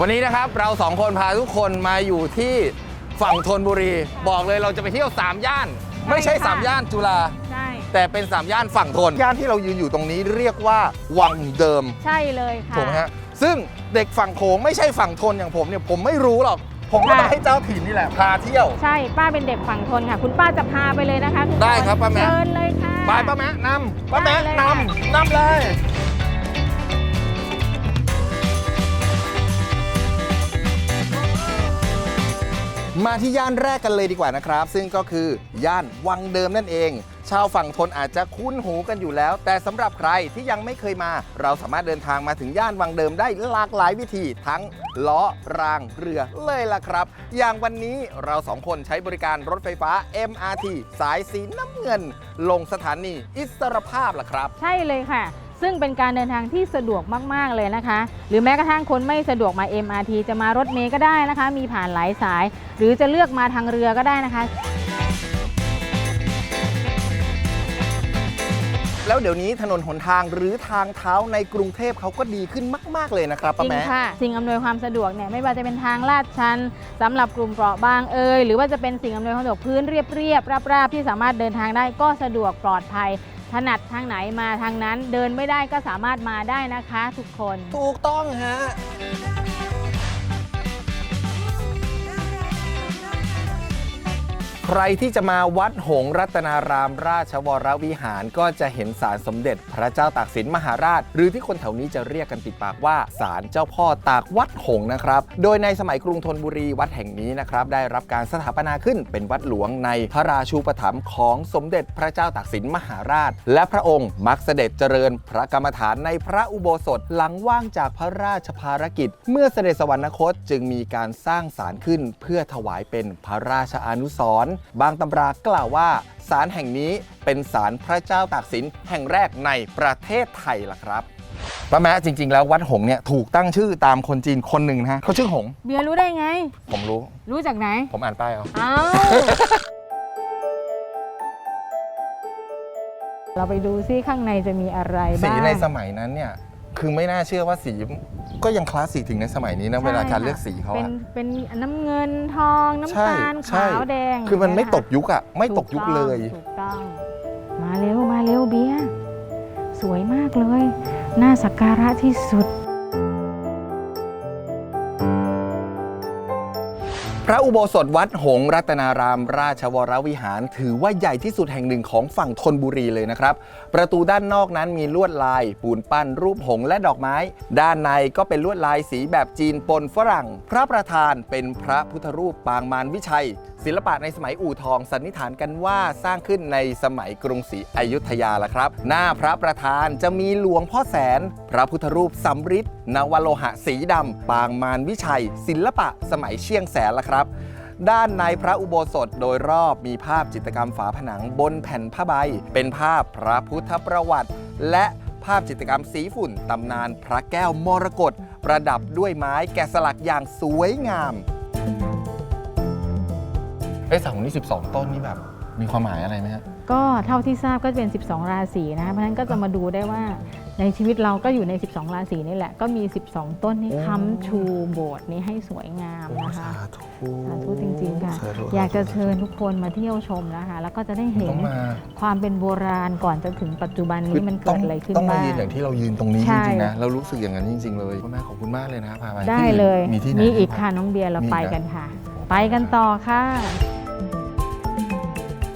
วันนี้นะครับเราสองคนพาทุกคนมาอยู่ที่ฝั่งธนบุรี บอกเลยเราจะไปเที่ยว 3 ย่าน ไม่ใช่ค่ะ3ย่านจุฬาใช่ แต่เป็น 3 ย่านฝั่งทนย่านที่เรายืนอยู่ตรงนี้เรียกว่าวังเดิมใช่เลยค่ะ ถูกไหมฮะซึ่งเด็กฝั่งโขงไม่ใช่ฝั่งทนอย่างผมเนี่ยผมไม่รู้หรอก ผมก็ต้องค่ะให้เจ้าถิ่นนี่แหละพาเที่ยว ใช่ป้าเป็นเด็กฝั่งทนค่ะ คุณป้าจะพาไปเลยนะคะทุกนได้ครับป้าแมะ เชิญเลยค่ะ ไปป้าแมะนำป้าแมะได้เลยนค่ะำนำเลย มาที่ย่านแรกกันเลยดีกว่านะครับ ซึ่งก็คือย่านวังเดิมนั่นเอง ชาวฝั่งทนอาจจะคุ้นหูกันอยู่แล้ว แต่สำหรับใครที่ยังไม่เคยมา เราสามารถเดินทางมาถึงย่านวังเดิมได้หลากหลายวิธีทั้งล้อรางเรือเลยล่ะครับ อย่างวันนี้เราสองคนใช้บริการรถไฟฟ้า MRT สายสีน้ำเงิน ลงสถานีอิสรภาพล่ะครับ ใช่เลยค่ะ ซึ่งเป็นการเดินทางที่สะดวกมากๆเลยนะคะ หรือแม้กระทั่งคนไม่สะดวกมา MRT จะมารถเมล์ก็ได้นะคะ มีผ่านหลายสาย หรือจะเลือกมาทางเรือก็ได้นะคะ แล้วเดี๋ยวนี้ถนนหนทางหรือทางเท้าในกรุงเทพเขาก็ดีขึ้นมาก ๆ เลยนะครับจป้าริงแม่ค่ะ สิ่งอำนวยความสะดวกเนี่ยไม่ว่าจะเป็นทางลาดชันสำหรับกลุ่มเปราะบางเอ่ยหรือว่าจะเป็นสิ่งอำนวยความสะดวกพื้นเรียบๆราบๆที่สามารถเดินทางได้ก็สะดวกปลอดภัยถ นัดทางไหนมาทางนั้น เดินไม่ได้ก็สามารถมาได้นะคะ ทุกคน ถูกต้องฮะ ใครที่จะมาวัดหงรัตนารามราชวรวิหารก็จะเห็นศาลสมเด็จ พระเจ้าตากสินมหาราช หรือที่คนแถวนี้จะเรียกกันติดปากว่าศาลเจ้าพ่อตากวัดหงนะครับ โดยในสมัยกรุงธนบุรีวัดแห่งนี้นะครับได้รับการสถาปนาขึ้นเป็นวัดหลวงในพระราชูปถัมภ์ของสมเด็จพระเจ้าตากสินมหาราช และพระองค์มักเสด็จเจริญพระกรรมฐานในพระอุโบสถหลังว่างจากพระราชภารกิจ เมื่อเสด็จสวรรคตจึงมีการสร้างศาลขึ้นเพื่อถวายเป็นพระราชานุสรณ์บางตำรากล่าวว่าศาลแห่งนี้เป็นศาลพระเจ้าตากสินแห่งแรกในประเทศไทยล่ะครับป้าแม้จริง ๆ แล้ววัดหงส์เนี่ยถูกตั้งชื่อตามคนจีนคนหนึ่งนะฮะเขาชื่อหงส์เบียร์รู้ได้ไง ผมรู้ รู้จากไหน ผมอ่านป้ายเอา อ้าวเราไปดูซิข้างในจะมีอะไรสีบ้างในสมัยนั้นเนี่ย คือไม่น่าเชื่อว่าสีก็ยังคลาสสิกถึงในสมัยนี้นะใช่เวลาการค่ะเลือกสีเขาเป็นอะเป็นน้ำเงินทองใช่น้ำตาลใช่ขาวแดงคือมันไม่ย่างตเงี้กยุคอะไม่ตกยุคเลยถูกต้องมาเร็วมาเร็วเบียร์สวยมากเลย น่าสักการะที่สุด พระอุโบสถวัดหงรัตนาราม ราชวรวิหาร ถือว่าใหญ่ที่สุดแห่งหนึ่งของฝั่งธนบุรีเลยนะครับ ประตูด้านนอกนั้นมีลวดลาย ปูนปั้นรูปหงและดอกไม้ ด้านในก็เป็นลวดลายสีแบบจีนปนฝรั่ง พระประธานเป็นพระพุทธรูปปางมารวิชัย ศิลปะในสมัยอู่ทองสันนิษฐานกันว่าสร้างขึ้นในสมัยกรุงศรีอยุธยาละครับ หน้าพระประธานจะมีหลวงพ่อแสน พระพุทธรูปสำริด นวโลหะสีดำปางมารวิชัย ศิลปะสมัยเชียงแสนละครับ ด้านในพระอุโบสถโดยรอบมีภาพจิตรกรรมฝาผนังบนแผ่นผ้าใบ เป็นภาพพระพุทธประวัติ และภาพจิตรกรรมสีฝุ่นตำนานพระแก้วมรกตประดับด้วยไม้แกะสลักอย่างสวยงามเอ้เสานี่12 ต้นนี่แบบมีความหมายอะไรไหมฮะ ก็เท่าที่ทราบก็จะเป็น 12 ราศีนะคะเพราะฉะนั้นก็จะมาดูได้ว่า ในชีวิตเราก็อยู่ใน 12 ราศีนี่แหละ ก็มี 12 ต้นที่โอ้ค้ำชูโบสถ์นี้ให้สวยงามนะคะสาธุสาธุจริงๆค่ะสธุอยากจะเชิญทุกคนมาเที่ยวชมนะคะ แล้วก็จะได้เห็ต้นองมา ความเป็นโบราณก่อนจะถึงปัจจุบันนี้มันต้เกิองดอะไรขึ้นต้องมาบ้าง ยืนอย่างที่เรายืนตรงนี้ใช่จริงๆนะ เรารู้สึกอย่างนั้นจริง ๆ เลยพ่อแม่ขอบคุณมากเลยนะพาไปได้ที่อื่นเลยมีที่ไหนมีอีกบ้างค่ะน้องเบียร์เรามีไปอีกนะกันค่ะ ไปกันต่อค่ะ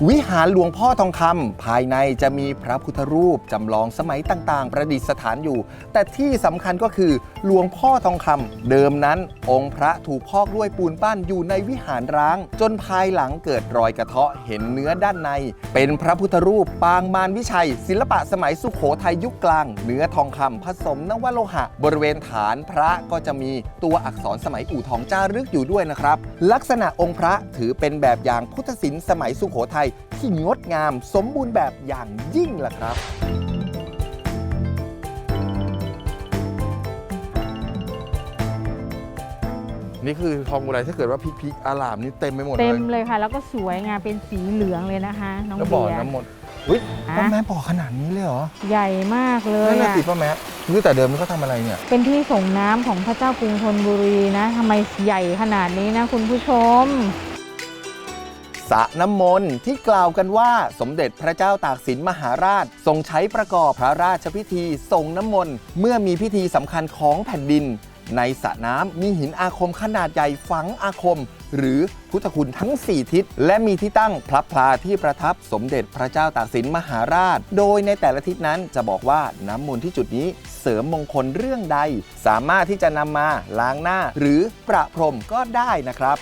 วิหารหลวงพ่อทองคำภายในจะมีพระพุทธรูปจำลองสมัยต่างๆ ประดิษฐานอยู่ แต่ที่สำคัญก็คือหลวงพ่อทองคำเดิมนั้น องค์พระถูกพอกด้วยปูนปั้นอยู่ในวิหารร้าง จนภายหลังเกิดรอยกระเทาะเห็นเนื้อด้านใน เป็นพระพุทธรูปปางมารวิชัย ศิลปะสมัยสุขโขทัยยุคกลาง เนื้อทองคำผสมนวโลหะ บริเวณฐานพระก็จะมีตัวอักษรสมัยอู่ทองจารึกอยู่ด้วยนะครับ ลักษณะองค์พระถือเป็นแบบอย่างพุทธศิลป์สมัยสุขโขทัยที่งดงามสมบูรณ์แบบอย่างยิ่งล่ะครับ นี่คือทองอุไรถ้าเกิดว่าพริกๆอารามนี่เต็มไปหมดเลเต็ยมเลยค่ะ แล้วก็สวยงามเป็นสีเหลืองเลยนะคะ น้องแล้วบ่อเบียร์น้ำมนต์อุ้ยอะป้าแม่บอกขนาดนี้เลยเหรอใหญ่มากเลยนั่นน่ะอะสิป้าแม่คือแต่เดิมมันก็ทำอะไรเนี่ย เป็นที่ส่งน้ำของพระเจ้ากรุงธนบุรีนะทำไมใหญ่ขนาดนี้นะคุณผู้ชม สระน้ำมนต์ที่กล่าวกันว่าสมเด็จพระเจ้าตากสินมหาราช ทรงใช้ประกอบพระราชพิธีส่งน้ำมนต์เมื่อมีพิธีสำคัญของแผ่นดิน ในสระน้ำมีหินอาคมขนาดใหญ่ฝังอาคม หรือพุทธคุณทั้ง 4 ทิศ และมีที่ตั้งพระพลาที่ประทับสมเด็จพระเจ้าตากสินมหาราช โดยในแต่ละทิศนั้นจะบอกว่าน้ำมนต์ที่จุดนี้เสริมมงคลเรื่องใด สามารถที่จะนำมาล้างหน้า หรือประพรมก็ได้นะครับ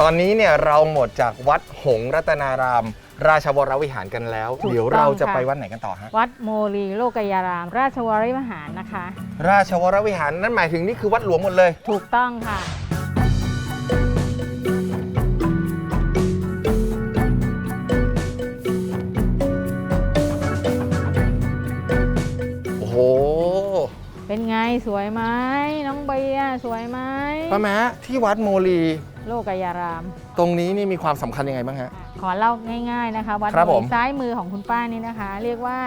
ตอนนี้เนี่ยเราหมดจากวัดหงส์รัตนาราม ราชวรวิหารกันแล้ว ถูกต้องเดี๋ยวเราจะค่ะ ไปวัดไหนกันต่อฮะ วัดโมลีโลกยาราม ราชวรวิหารนะคะ ราชวรวิหารนั่นหมายถึงนี่คือวัดหลวงหมดเลย ถูกต้องค่ะ โอ้โหเป็นไงสวยไหมน้องเบียร์สวยไหมป้าแม้ที่วัดโมลี โลกยาราม ตรงนี้นี่มีความสำคัญยังไงบ้างฮะ ขอเล่าง่ายๆนะคะ วัดครับโมผลีมซ้ายมือของคุณป้านี่นะคะ เรียกว่า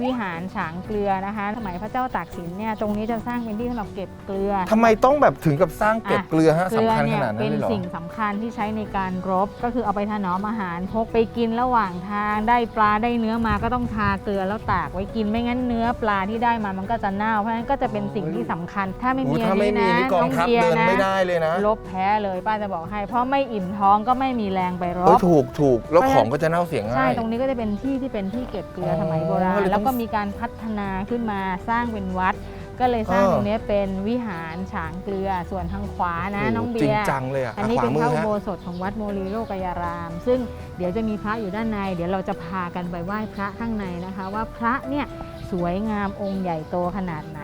วิหารฉางเกลือนะคะ สมัยพระเจ้าตากสินเนี่ยตรงนี้จะสร้างเป็นที่สำหรับเก็บเกลือ ทำไมต้องแบบถึงกับสร้างเก็บอะเกลือฮะเกลือสำคัญขเนี่ยนาดนั้นเป็นเลยเหรอ สิ่งสำคัญที่ใช้ในการรบ ก็คือเอาไปถนอมอาหารพกไปกินระหว่างทางได้ปลาได้เนื้อมาก็ต้องทาเกลือแล้วตากไว้กินไม่งั้นเนื้อปลาที่ได้มามันก็จะเน่าเพราะฉะนั้นก็จะเป็นสิ่งที่สำคัญถ้าไม่อุ๊มียอัถ้านไม่นี้มีนะนี่กองทัพบียร์เดินนะไม่ได้เลยนะ ลบแพ้เลยป้าจะบอกให้ เพราะไม่อิ่มท้องก็ไม่มีแรงไปรเอ้ยบถูกถูกแล้วเพราะขฉะนั้นองก็จะเน่าเสียง่ายใช่ตรงนี้ก็จะเป็นที่ที่เป็นที่เก็บเกลืออ๋อสมัยโบราณเลยต้องแล้วก็มีการพัฒนาขึ้นมาสร้างเป็นวัด ก็เลยสร้างเออ ตรงนี้เป็นวิหารฉางเกลือ ส่วนทางขวานะโโหน้องเบีจริยงร์ จังเลยอะอันนี้ขเป็วานมืพอระอุฮะ โบสถของวัดโมลีโลกยาราม ซึ่งเดี๋ยวจะมีพระอยู่ด้านใน เดี๋ยวเราจะพากันไปไหว้พระข้างในนะคะ ว่าพระเนี่ยสวยงามองค์ใหญ่โตขนาดไหน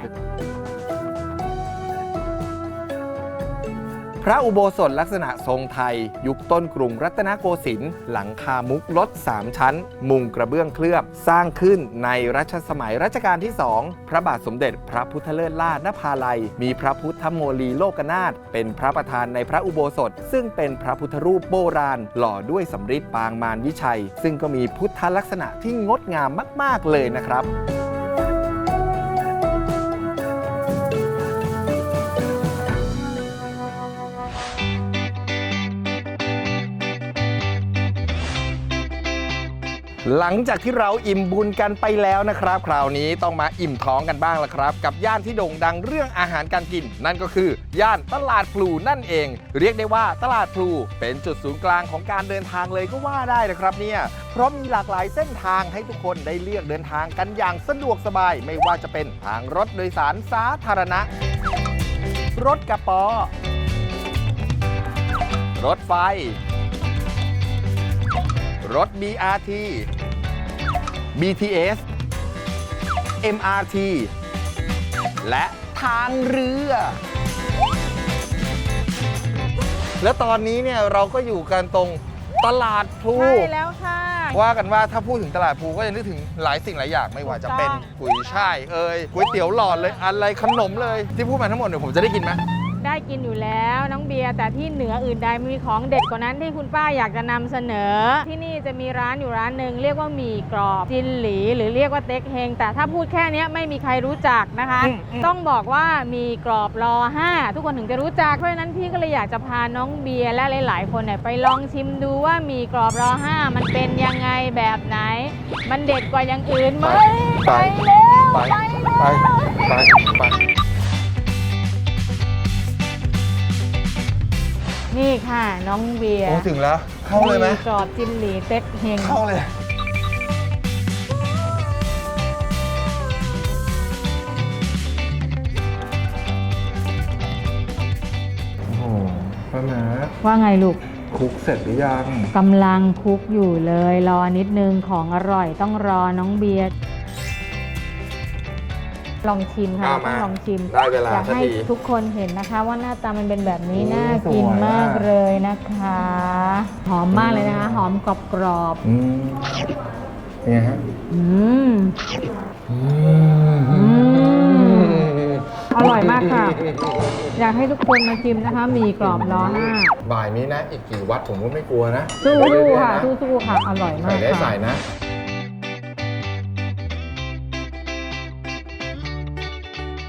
ระอุโบสถลักษณะทรงไทย ยุคต้นกรุงรัตนโกสินทร์หลังคามุกลด 3 ชั้น มุงกระเบื้องเคลือบ สร้างขึ้นในรัชสมัยรัชกาลที่ 2 พระบาทสมเด็จพระพุทธเลิศล่านภาลัย มีพระพุทธโมลีโลกนาถเป็นพระประธานในพระอุโบสถ ซึ่งเป็นพระพุทธรูปโบราณ หล่อด้วยสำริดปางมารวิชัย ซึ่งก็มีพุทธลักษณะที่งดงามมาก ๆ เลยนะครับ หลังจากที่เราอิ่มบุญกันไปแล้วนะครับ คราวนี้ต้องมาอิ่มท้องกันบ้างละครับ กับย่านที่โด่งดังเรื่องอาหารการกิน นั่นก็คือย่านตลาดพลูนั่นเอง เรียกได้ว่าตลาดพลูเป็นจุดศูนย์กลางของการเดินทางเลยก็ว่าได้นะครับเนี่ยเพราะมีหลากหลายเส้นทางให้ทุกคนได้เลือกเดินทางกันอย่างสะดวกสบาย ไม่ว่าจะเป็นทางรถโดยสารสาธารณะ รถกระป๋อรถไฟ รถ BRT BTS MRT และทางเรือ แล้วตอนนี้เนี่ยเราก็อยู่กันตรงตลาดพลู ใช่แล้วค่ะ ว่ากันว่าถ้าพูดถึงตลาดพลูก็จะนึกถึงหลายสิ่งหลายอย่างไม่ว่าจะเป็นถูกต้อง กุยช่ายเอ่ยก๋วยเตี๋ยวหลอดเลยอะไรขนมเลยที่พูดมาทั้งหมดเนี่ยผมจะได้กินไหม ได้กินอยู่แล้วน้องเบียร์แต่ที่เหนืออื่นใดมีของเด็ดกว่านั้นที่คุณป้าอยากจะนำเสนอ ที่นี่จะมีร้านอยู่ร้านหนึ่งเรียกว่าหมี่กรอบจินหลี หรือเรียกว่าเต็กเฮงแต่ถ้าพูดแค่เนี้ยไม่มีใครรู้จักนะคะอืมอืมต้องบอกว่ามีกรอบรอ 5 ทุกคนถึงจะรู้จักเพราะฉะนั้นพี่ก็เลยอยากจะพาน้องเบียร์และหลาย ๆ คนเนี่ยไปลองชิมดูว่าหมีกรอบรอ 5 มันเป็นยังไงแบบไหน มันเด็ดกว่าอย่างอื่นไหมไปเร็วไปไปไปเร็วไปไป ค่ะ น้องเบียร์โอ้ถึงแล้ว เข้าเลยไหมกรอบจินหลีเต็กเฮงเข้าเลย โอ้โหป้าแม่ว่าไงลูกคลุกเสร็จหรือยัง กำลังคุกอยู่เลย รอนิดนึงของอร่อยต้องรอน้องเบียร์ ลองชิมค่ะเอาต้องมาลองชิมได้เวลาอยากพอให้ดี ทุกคนเห็นนะคะ ว่าหน้าตามันเป็นแบบนี้โอ้น่าสวยกินมากอะเลยนะคะ หอมมากเลยนะคะ หอมกรอบกรอบอืมเป็นไงฮะๆอืม อือืมออร่อยมากค่ะ อยากให้ทุกคนมาชิมนะคะหมีกรอบล้อหน้าบ่ายนี้นะ อีกกี่วัดผมก็ไม่กลัวนะสู้ไปเรื่อยๆๆค่ะนะสู้ๆค่ะ อร่อยมาใส่กได้ใส่ค่ะนะ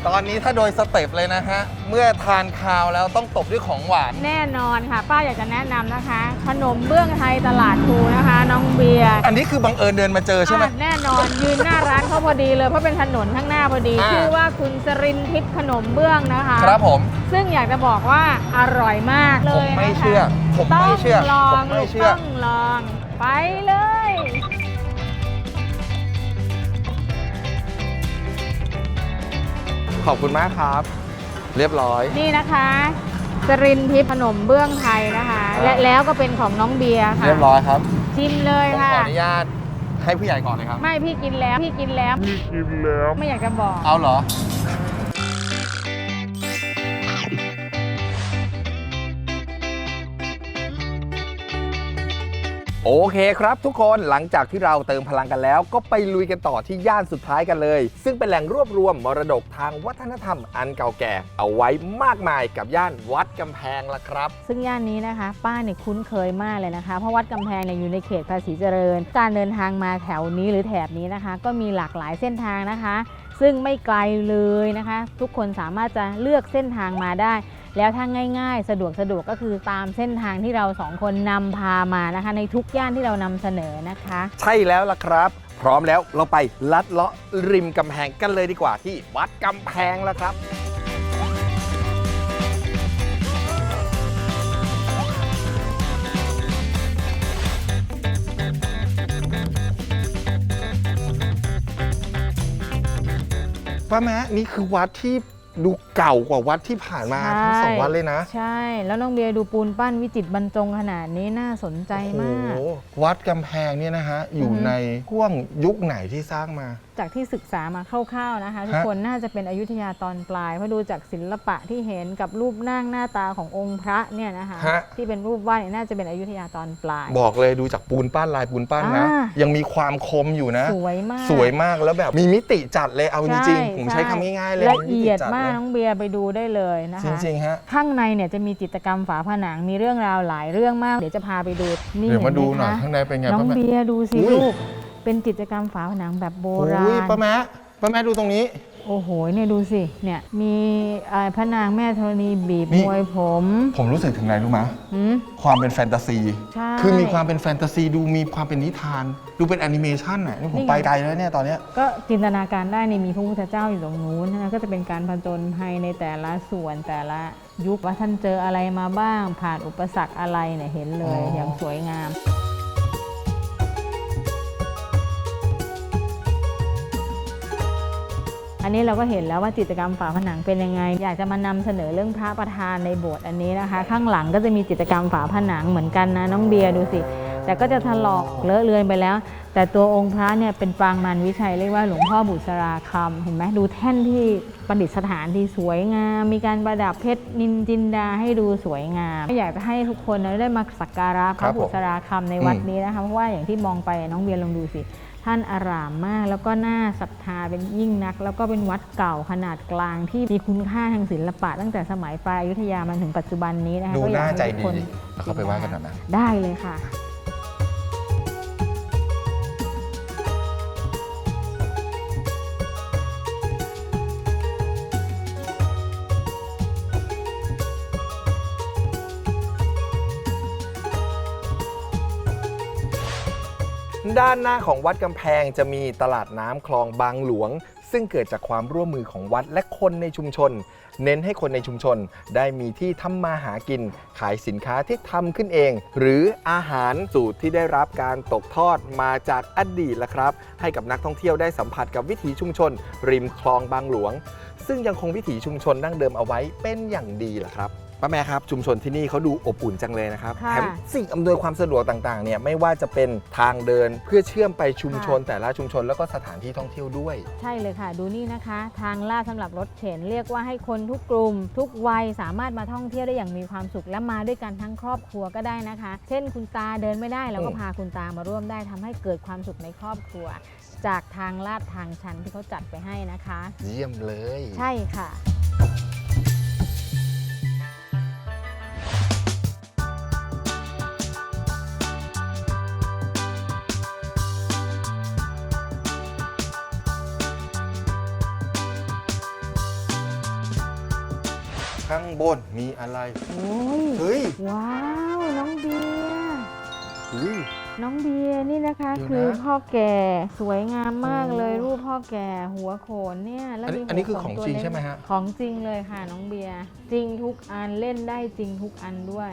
ตอนนี้ถ้าโดยสเต็ปเลยนะฮะ เมื่อทานคาวแล้วต้องตบด้วยของหวาน แน่นอนค่ะ ป้าอยากจะแนะนำนะคะ ขนมเบื้องไทยตลาดภูนะคะ น้องเบียร์อันนี้คือบังเอิญเดินมาเจอใช่ไหม อะแน่นอนยืนหน้าร้านเขาพอดีเลยเพราะเป็นถนนข้างหน้าพอดี อ่า ชื่อว่าคุณสรินทิพย์ขนมเบื้องนะคะ ครับผม ซึ่งอยากจะบอกว่าอร่อยมากเลผมยไม่นะคะเชื่อผมต้องไม่เชื่อลอผงมไม่ลูกเชื่อ ต้องลองไปเลย ขอบคุณมากครับ เรียบร้อย นี่นะคะสรินทิพย์ขนมเบื้องไทยนะคะ และแล้วก็เป็นของน้องเบียร์ค่ะเรียบร้อยครับชิมเลยผมค่ะ ขออนุญาตให้ผู้ใหญ่ก่อนเลยครับ ไม่พี่กินแล้วพี่กินแล้ว พี่กินแล้ว ไม่อยากจะบอก เอาเหรอ โอเคครับทุกคนหลังจากที่เราเติมพลังกันแล้ว ก็ไปลุยกันต่อที่ย่านสุดท้ายกันเลย ซึ่งเป็นแหล่งรวบรวมมรดกทางวัฒนธรรมอันเก่าแก่ เอาไว้มากมายกับย่านวัดกำแพงละครับ ซึ่งย่านนี้นะคะ ป้าเนี่ยคุ้นเคยมากเลยนะคะ เพราะวัดกำแพงเนี่ยอยู่ในเขตภาษีเจริญ การเดินทางมาแถวนี้หรือแถบนี้นะคะ ก็มีหลากหลายเส้นทางนะคะ ซึ่งไม่ไกลเลยนะคะ ทุกคนสามารถจะเลือกเส้นทางมาได้ แล้วถ้าง่ายๆ สะดวกสะดวกก็คือตามเส้นทางที่เราสองคนนำพามานะคะ ในทุกย่านที่เรานำเสนอนะคะ ใช่แล้วล่ะครับ พร้อมแล้วเราไปลัดเลาะริมกำแพงกันเลยดีกว่าที่วัดกำแพงแล้วครับ ป้าแมะนี่คือวัดที่ ดูเก่ากว่าวัดที่ผ่านมาทั้งสองวัดเลยนะ ใช่ แล้วน้องเบียร์ดูปูนปั้นวิจิตรบรรจงขนาดนี้น่าสนใจมากโอ้โหวัดกำแพงเนี่ยนะฮะ อยู่อือฮึในห่วงยุคไหนที่สร้างมา จากที่ศึกษามาคร่าวๆนะคะทุกฮะคนน่าจะเป็นอยุธยาตอนปลายเพราะดูจากศิลปะที่เห็นกับรูปนั่งหน้าตาขององค์พระเนี่ยนะคะฮะ ที่เป็นรูปวาดเนี่ยน่าจะเป็นอยุธยาตอนปลาย บอกเลยดูจากปูนปั้นลายปูนปั้นนะ อ่ายังมีความคมอยู่นะ สวยมาก สวยมากแล้วแบบมีมิติจัดเลยเอาจริงใช่ๆผมใช้คำง่ายๆเลยละมีมิเอีติยดจัมากเลยน้องเบียร์ไปดูได้เลยนะจคะริงๆฮะ ข้างในเนี่ยจะมีจิตรกรรมฝาผนังมีเรื่องราวหลายเรื่องมาก เดี๋ยวจะพาไปดูนี่เดี๋ยวมาดูหน่อยเห็ข้างไหมในเป็นไงคะน้องป้าแม่เบียร์ดูสิอุ้ย ลูก เป็นจิตรกรรมฝาผนังแบบโบราอุ้ยณป้าแม่ป้าแม่ดูตรงนี้ โอ้โห เนี่ยดูสิ เนี่ยมีเอ่อพระนางแม่ธรณีบีบนี่ มวยผม ผมรู้สึกถึงอะไรรู้ไหมหืม ความเป็นแฟนตาซี ใช่คือมีความเป็นแฟนตาซีดูมีความเป็นนิทาน ดูเป็นแอนิเมชันอะนี่ผมนี่ไง ไปไกลแล้วเนี่ยตอนเนี้ย ก็จินตนาการได้นี่มีพระพุทธเจ้าอยู่ตรงนู้นนะ ก็จะเป็นการผจญภัยในแต่ละส่วนแต่ละยุคว่าท่านเจออะไรมาบ้าง ผ่านอุปสรรคอะไรเนี่ยเห็นเลย อ๋อออ ย่างสวยงาม นนี้เราก็เห็นแล้วว่าจิตรกรรมฝาผนังเป็นยังไง อยากจะมานำเสนอเรื่องพระประธานในโบสถ์อันนี้นะคะ ข้างหลังก็จะมีจิตรกรรมฝาผนังเหมือนกันนะน้องเบียร์ดูสิ แต่ก็จะถลอกเลอะเลือนไปแล้ว แต่ตัวองค์พระเนี่ยเป็นปางมารวิชัยเรียกว่าหลวงพ่อบุษราคำเห็นไหมดูแท่นที่ประดิษฐานที่สวยงาม มีการประดับเพชรนินจินดาให้ดูสวยงามอยากจะให้ทุกคนได้มาสักการะพครัระบผมบุษราคำในวัดอืมนี้นะคะเพราะว่าอย่างที่มองไปน้องเบียร์ลองดูสิ ท่านอารามมาก แล้วก็น่าศรัทธาเป็นยิ่งนัก แล้วก็เป็นวัดเก่าขนาดกลางที่มีคุณค่าทางศิลปะ ตั้งแต่สมัยปลายอยุธยามาถึงปัจจุบันนี้นะคะดูก็อยกน่าให้ใจทุกดีคนแล้วเขาไปไหว้กันหน่อยไหม ได้เลยค่ะ ด้านหน้าของวัดกำแพงจะมีตลาดน้ำคลองบางหลวง ซึ่งเกิดจากความร่วมมือของวัดและคนในชุมชน เน้นให้คนในชุมชน ได้มีที่ทำมาหากิน ขายสินค้าที่ทำขึ้นเอง หรืออาหารสูตรที่ได้รับการตกทอดมาจากอดีตละครับ ให้กับนักท่องเที่ยวได้สัมผัสกับวิถีชุมชน ริมคลองบางหลวง ซึ่งยังคงวิถีชุมชนดั้งเดิมเอาไว้เป็นอย่างดีละครับ ป้าแม่ครับชุมชนที่นี่เขาดูอบอุ่นจังเลยนะครับค่ะแถมสิ่งอำนวยความสะดวกต่างๆเนี่ยไม่ว่าจะเป็นทางเดินเพื่อเชื่อมไปชุมชน แต่ละชุมชนแล้วก็สถานที่ท่องเที่ยวด้วย ใช่เลยค่ะ ดูนี่นะคะ ทางลาดสำหรับรถเข็นเรียกว่าให้คนทุกกลุ่ม ทุกวัยสามารถมาท่องเที่ยวได้อย่างมีความสุขและมาด้วยกันทั้งครอบครัวก็ได้นะคะ เช่นคุณตาเดินไม่ได้เราก็อืม พาคุณตามาร่วมได้ทำให้เกิดความสุขในครอบครัว จากทางลาดทางชันที่เขาจัดไปให้นะคะ เยี่ยมเลย ใช่ค่ะ ข้างบนมีอะไร โอ้ยเฮ้ยว้าว น้องเบียร์เฮ้ย น้องเบียร์นี่นะคะเดี๋ยวนะคือพ่อแก่สวยงามมากเลยโอ้รูปพ่อแก่หัวโขนเนี่ยแล้วอันนี้มีหัวอันนี้คือโขของตัวจริงเล็กใช่ไหมฮะ ของจริงเลยค่ะน้องเบียร์จริงทุกอันเล่นได้จริงทุกอันด้วย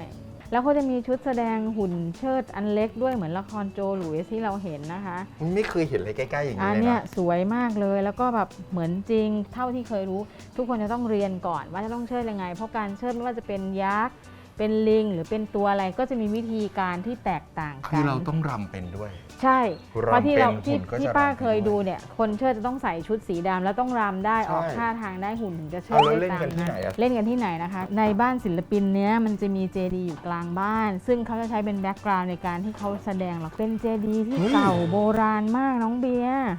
แล้วเขาจะมีชุดแสดงหุ่นเชิดอันเล็กด้วยเหมือนละครโจหลุยส์ที่เราเห็นนะคะ ไม่เคยเห็นอะไรใกล้ ๆ อย่างอันี้นเลยเนี้ยนะสวยมากเลยแล้วก็แบบเหมือนจริง เท่าที่เคยรู้ ทุกคนจะต้องเรียนก่อนว่าจะต้องเชิดยังไง เพราะการเชิดไม่ว่าจะเป็นยักษ์เป็นลิง หรือเป็นตัวอะไรก็จะมีวิธีการที่แตกต่างคืกัอนเราต้องรำเป็นด้วย ใช่รำเพราะที่เราเป็นที่หุ่นก็ที่จะป้ารำเคยด้วยดูเนี่ย คนเชิดจะต้องใส่ชุดสีดำแล้วต้องรำได้ใช่ออกท่าทางได้หุ่นถึงจะเชิดเอาแล้วได้เล่นตามกันที่ไหนอะเล่นกันที่ไหนนะคะ ในบ้านศิลปินเนี้ยมันจะมีเจดีย์อยู่กลางบ้าน ซึ่งเขาจะใช้เป็นแบ็กกราวน์ในการที่เขาแสดงหรอกเป็นเจดีย์ที่เก่าโบราณมากน้องเบียร์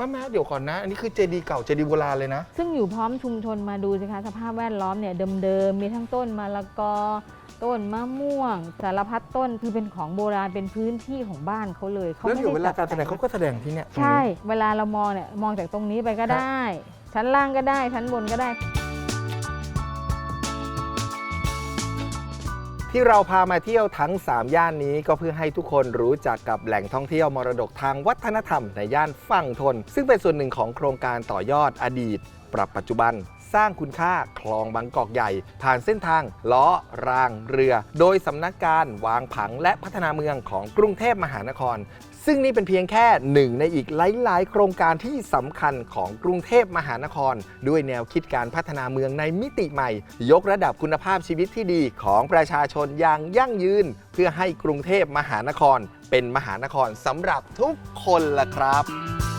ป้าแม่เดี๋ยวก่อนนะ อันนี้คือเจดีย์เก่าเจดีย์โบราณเลยนะ ซึ่งอยู่พร้อมชุมชนมาดูสิคะ สภาพแวดล้อมเนี่ยเดิมๆมีทั้งต้นมะละกอ ต้นมะม่วง สารพัดต้นคือเป็นของโบราณเป็นพื้นที่ของบ้านเขาเลยเขาแล้วไม่เดี๋ยวเวได้ลาการแสดงจัเขาก็แสดงที่เนี่ยตรงนี้ ใช่ เวลาเรามองเนี่ยมองจากตรงนี้ไปก็ครับ ได้ ชั้นล่างก็ได้ชั้นบนก็ได้ ที่เราพามาเที่ยวทั้ง 3 ย่านนี้ก็เพื่อให้ทุกคนรู้จักกับแหล่งท่องเที่ยวมรดกทางวัฒนธรรมในย่านฝั่งทน ซึ่งเป็นส่วนหนึ่งของโครงการต่อยอดอดีต ปรับปัจจุบัน สร้างคุณค่าคลองบางกอกใหญ่ ผ่านเส้นทางล้อรางเรือ โดยสำนักการวางผังและพัฒนาเมืองของกรุงเทพมหานคร ซึ่งนี่เป็นเพียงแค่หนึ่งในอีกหลาย ๆ โครงการที่สำคัญของกรุงเทพมหานคร ด้วยแนวคิดการพัฒนาเมืองในมิติใหม่ ยกระดับคุณภาพชีวิตที่ดีของประชาชนอย่างยั่งยืน เพื่อให้กรุงเทพมหานคร เป็นมหานครสำหรับทุกคนล่ะครับ